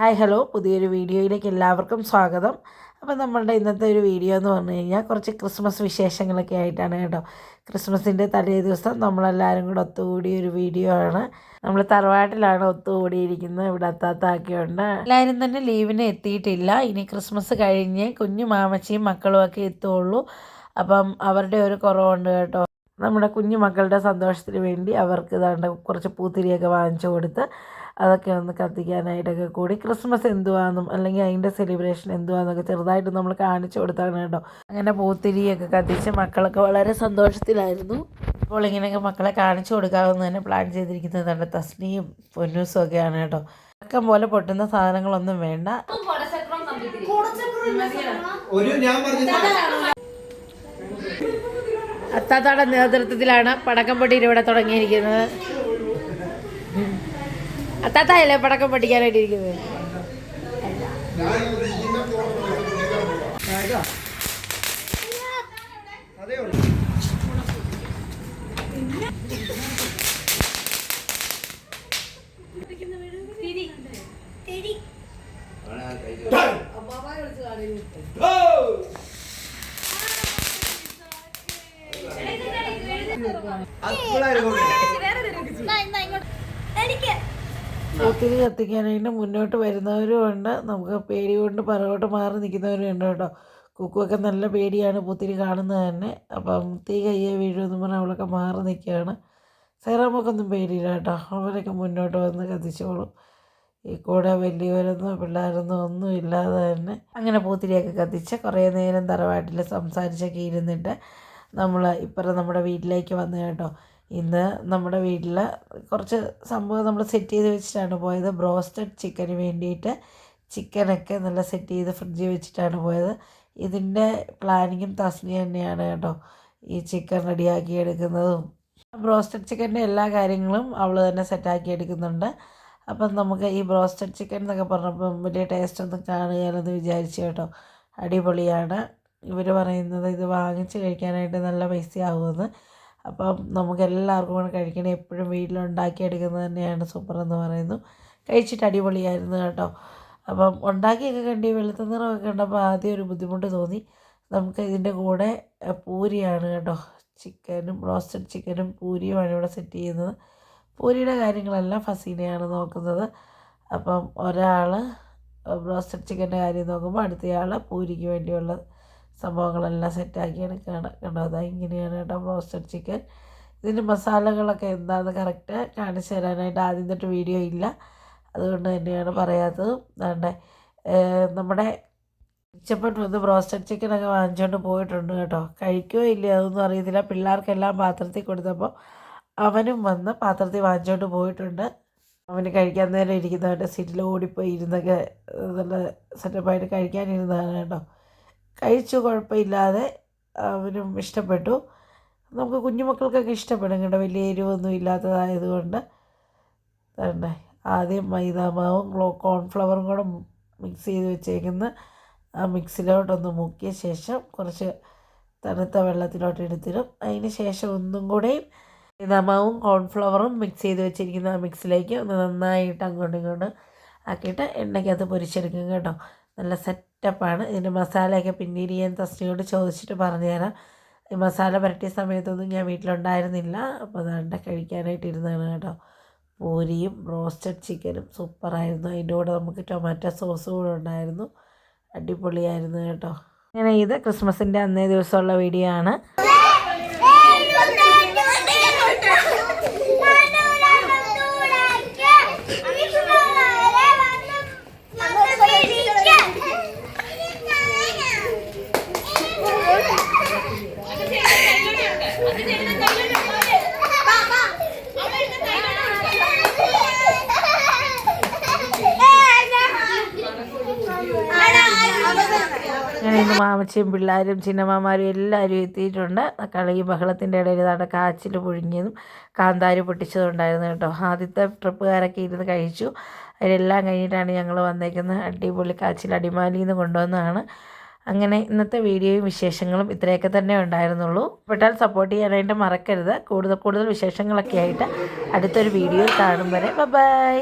Hi hello. പുതിയൊരു വീഡിയോയിലേക്ക് എല്ലാവർക്കും സ്വാഗതം. അപ്പോൾ നമ്മളുടെ ഇന്നത്തെ ഒരു വീഡിയോ എന്ന് പറഞ്ഞു കഴിഞ്ഞാൽ കുറച്ച് ക്രിസ്മസ് വിശേഷങ്ങളൊക്കെ ആയിട്ടാണ് കേട്ടോ. ക്രിസ്മസിന്റെ തലേ ദിവസം നമ്മളെല്ലാവരും കൂടെ ഒത്തുകൂടിയ ഒരു വീഡിയോ ആണ്. നമ്മൾ തറവാട്ടിലാണ് ഒത്തുകൂടിയിരിക്കുന്നത്. ഇവിടെ അത്താത്താക്കിയുണ്ട് എല്ലാവരും തന്നെ ലീവിന് എത്തിയിട്ടില്ല. ഇനി ക്രിസ്മസ് കഴിഞ്ഞ് കുഞ്ഞു മാമച്ചിയും മക്കളും ഒക്കെ എത്തുള്ളൂ. അപ്പം അവരുടെ ഒരു കുറവുണ്ട് കേട്ടോ. നമ്മുടെ കുഞ്ഞു മക്കളുടെ സന്തോഷത്തിന് വേണ്ടി അവർക്ക് ഇതാണ്ട് കുറച്ച് പൂത്തിരിയൊക്കെ വാങ്ങിച്ചു കൊടുത്ത് അതൊക്കെ ഒന്ന് കത്തിക്കാനായിട്ടൊക്കെ കൂടി. ക്രിസ്മസ് എന്തുവാന്നും അല്ലെങ്കിൽ അതിന്റെ സെലിബ്രേഷൻ എന്തുവാന്നൊക്കെ ചെറുതായിട്ട് നമ്മൾ കാണിച്ചു കൊടുത്താണ് കേട്ടോ. അങ്ങനെ പൂത്തിരിയൊക്കെ കത്തിച്ച് മക്കളൊക്കെ വളരെ സന്തോഷത്തിലായിരുന്നു. അപ്പോൾ ഇങ്ങനെയൊക്കെ മക്കളെ കാണിച്ചു കൊടുക്കാമെന്ന് തന്നെ പ്ലാൻ ചെയ്തിരിക്കുന്നത് നല്ല തസ്നിയും പൊന്നൂസും ഒക്കെയാണ് കേട്ടോ. അക്കം പോലെ പൊട്ടുന്ന സാധനങ്ങളൊന്നും വേണ്ട. അത്താത്താടെ നേതൃത്വത്തിലാണ് പടക്കം പൊട്ടിയിൽ ഇവിടെ തുടങ്ങിയിരിക്കുന്നത്. അത്താത്തായല്ലേ പടക്കം പഠിക്കാനായിട്ട് ഇരിക്കുന്നത് അതേ ഒത്തിരി കത്തിക്കാനായിട്ട് മുന്നോട്ട് വരുന്നവരും ഉണ്ട് നമുക്ക് പേടി കൊണ്ട് പുറകോട്ട് മാറി നിൽക്കുന്നവരും ഉണ്ട് കേട്ടോ. കുക്കുവൊക്കെ നല്ല പേടിയാണ് പൂത്തിരി കാണുന്നത് തന്നെ. അപ്പം തീ കയ്യെ വീഴുമെന്ന് പറഞ്ഞാൽ അവളൊക്കെ മാറി നിൽക്കുകയാണ്. സൈറാമൊക്കൊന്നും പേടിയില്ല കേട്ടോ. അവരൊക്കെ മുന്നോട്ട് വന്ന് കത്തിച്ചോളും. ഈ കൂടെ വലിയവരൊന്നും പിള്ളേരൊന്നും ഒന്നും ഇല്ലാതെ തന്നെ. അങ്ങനെ പൂത്തിരിയൊക്കെ കത്തിച്ച് കുറേ നേരം തറവാട്ടിൽ സംസാരിച്ചൊക്കെ ഇരുന്നിട്ട് നമ്മൾ ഇപ്പുറം നമ്മുടെ വീട്ടിലേക്ക് വന്നു കേട്ടോ. ഇന്ന് നമ്മുടെ വീട്ടിൽ കുറച്ച് സംഭവം നമ്മൾ സെറ്റ് ചെയ്ത് വെച്ചിട്ടാണ് പോയത്. ബ്രോസ്റ്റഡ് ചിക്കന് വേണ്ടിയിട്ട് ചിക്കനൊക്കെ നല്ല സെറ്റ് ചെയ്ത് ഫ്രിഡ്ജിൽ വെച്ചിട്ടാണ് പോയത്. ഇതിന്റെ പ്ലാനിങ്ങും തസ്നി തന്നെയാണ് കേട്ടോ. ഈ ചിക്കൻ റെഡിയാക്കി എടുക്കുന്നതും. ബ്രോസ്റ്റഡ് ചിക്കന്റെ എല്ലാ കാര്യങ്ങളും അവൾ തന്നെ സെറ്റാക്കി എടുക്കുന്നുണ്ട്. അപ്പം നമുക്ക് ഈ ബ്രോസ്റ്റഡ് ചിക്കൻ എന്നൊക്കെ പറഞ്ഞപ്പം വലിയ ടേസ്റ്റ് ഒന്നും കാണുകയെന്ന് വിചാരിച്ചു കേട്ടോ. അടിപൊളിയാണ്. ഇവർ പറയുന്നത് ഇത് വാങ്ങിച്ച് കഴിക്കാനായിട്ട് നല്ല പൈസയാകുമെന്ന് അപ്പം നമുക്ക് എല്ലാവർക്കും കൂടെ കഴിക്കണേ. എപ്പോഴും വീട്ടിലുണ്ടാക്കിയെടുക്കുന്നത് തന്നെയാണ് സൂപ്പർ എന്ന് പറയുന്നു. കഴിച്ചിട്ട് അടിപൊളിയായിരുന്നു കേട്ടോ. അപ്പം ഉണ്ടാക്കിയൊക്കെ കണ്ടി വെളുത്ത നിറമൊക്കെ കണ്ടപ്പോൾ ആദ്യം ഒരു ബുദ്ധിമുട്ട് തോന്നി. നമുക്ക് ഇതിന്റെ കൂടെ പൂരിയാണ് കേട്ടോ. ചിക്കനും റോസ്റ്റഡ് ചിക്കനും പൂരിയുമാണ് ഇവിടെ സെറ്റ് ചെയ്യുന്നത്. പൂരിയുടെ കാര്യങ്ങളെല്ലാം ഫസീനയാണ് നോക്കുന്നത്. അപ്പം ഒരാൾ റോസ്റ്റഡ് ചിക്കന്റെ കാര്യം നോക്കുമ്പോൾ അടുത്തയാൾ പൂരിക്ക് വേണ്ടിയുള്ള സംഭവങ്ങളെല്ലാം സെറ്റാക്കി എടുക്കുകയാണ് കണ്ടോ? അതാ ഇങ്ങനെയാണ് കേട്ടോ റോസ്റ്റഡ് ചിക്കൻ ഇതിന്റെ മസാലകളൊക്കെ എന്താണെന്ന് കറക്റ്റ് കാണിച്ചു തരാനായിട്ട് ആദ്യം തൊട്ട് വീഡിയോ ഇല്ല. അതുകൊണ്ട് തന്നെയാണ് പറയാത്തത്. അതുകൊണ്ട് നമ്മുടെ ഇച്ചപ്പൻ വന്ന് ബ്രോസ്റ്റഡ് ചിക്കനൊക്കെ വാങ്ങിച്ചുകൊണ്ട് പോയിട്ടുണ്ട് കേട്ടോ. കഴിക്കുകയോ ഇല്ല അതൊന്നും അറിയത്തില്ല. പിള്ളേർക്കെല്ലാം പാത്രത്തിൽ കൊടുത്തപ്പോൾ അവനും വന്ന് പാത്രത്തിൽ വാങ്ങിച്ചുകൊണ്ട് പോയിട്ടുണ്ട്. അവന് കഴിക്കാൻ നേരം ഇരിക്കുന്നവന്റെ സീറ്റിൽ ഓടിപ്പോയി ഇരുന്നൊക്കെ നല്ല സെറ്റപ്പായിട്ട് കഴിക്കാനിരുന്നതാണ് കേട്ടോ. കഴിച്ചു കുഴപ്പമില്ലാതെ അവനും ഇഷ്ടപ്പെട്ടു. നമുക്ക് കുഞ്ഞുമക്കൾക്കൊക്കെ ഇഷ്ടപ്പെടും കേട്ടോ. വലിയ എരിവൊന്നും ഇല്ലാത്തതായതുകൊണ്ട്. തന്നെ ആദ്യം മൈദാമാവും കോൺഫ്ലവറും കൂടെ മിക്സ് ചെയ്ത് വെച്ചേക്കുന്ന ആ മിക്സിലോട്ടൊന്ന് മുക്കിയ ശേഷം കുറച്ച് തണുത്ത വെള്ളത്തിലോട്ട് എടുത്തിടും. അതിന് ശേഷം ഒന്നും കൂടെയും മൈദാമാവും കോൺഫ്ലവറും മിക്സ് ചെയ്ത് വെച്ചിരിക്കുന്ന ആ മിക്സിലേക്ക് ഒന്ന് നന്നായിട്ട് അങ്ങോട്ടും ഇങ്ങോട്ടും ആക്കിയിട്ട് എണ്ണയ്ക്കകത്ത് പൊരിച്ചെടുക്കും കേട്ടോ. നല്ല സെറ്റപ്പാണ് ഇതിന്റെ മസാലയൊക്കെ പിന്നീട് ഞാൻ തസ്നിയോട് ചോദിച്ചിട്ട് പറഞ്ഞുതരാം. ഈ മസാല പുരട്ടിയ സമയത്തൊന്നും ഞാൻ വീട്ടിലുണ്ടായിരുന്നില്ല. അപ്പോൾ അതാണ്ട് കഴിക്കാനായിട്ട് ഇരുന്നതാണ് കേട്ടോ. പൂരിയും റോസ്റ്റഡ് ചിക്കനും സൂപ്പറായിരുന്നു അതിന്റെ കൂടെ നമുക്ക് ടൊമാറ്റോ സോസ് കൂടെ ഉണ്ടായിരുന്നു. അടിപൊളിയായിരുന്നു കേട്ടോ. അങ്ങനെ ഇത് ക്രിസ്മസിന്റെ അന്നേ ദിവസമുള്ള വീഡിയോ ആണ്. അങ്ങനെ ഇന്ന് മാമച്ചയും പിള്ളേരും ചിന്നമാമാരും എല്ലാവരും എത്തിയിട്ടുണ്ട്. കളി ബഹളത്തിന്റെ ഇടയിൽ ഇതാണ്ട് കാച്ചിൽ പുഴുങ്ങിയതും കാന്താരി പൊട്ടിച്ചതുണ്ടായിരുന്നു കേട്ടോ. ആദ്യത്തെ ട്രിപ്പുകാരൊക്കെ ഇരുന്ന് കഴിച്ചു. അതിലെല്ലാം കഴിഞ്ഞിട്ടാണ് ഞങ്ങൾ വന്നേക്കുന്നത്. അടിപൊളി കാച്ചിൽ അടിമാലിയിൽ നിന്ന് കൊണ്ടുവന്നതാണ്. അങ്ങനെ ഇന്നത്തെ വീഡിയോയും വിശേഷങ്ങളും ഇത്രയൊക്കെ തന്നെ ഉണ്ടായിരുന്നുള്ളൂ. പെട്ടാൽ സപ്പോർട്ട് ചെയ്യാനായിട്ട് മറക്കരുത്. കൂടുതൽ കൂടുതൽ വിശേഷങ്ങളൊക്കെ ആയിട്ട് അടുത്തൊരു വീഡിയോ കാണും വരെ. ബൈ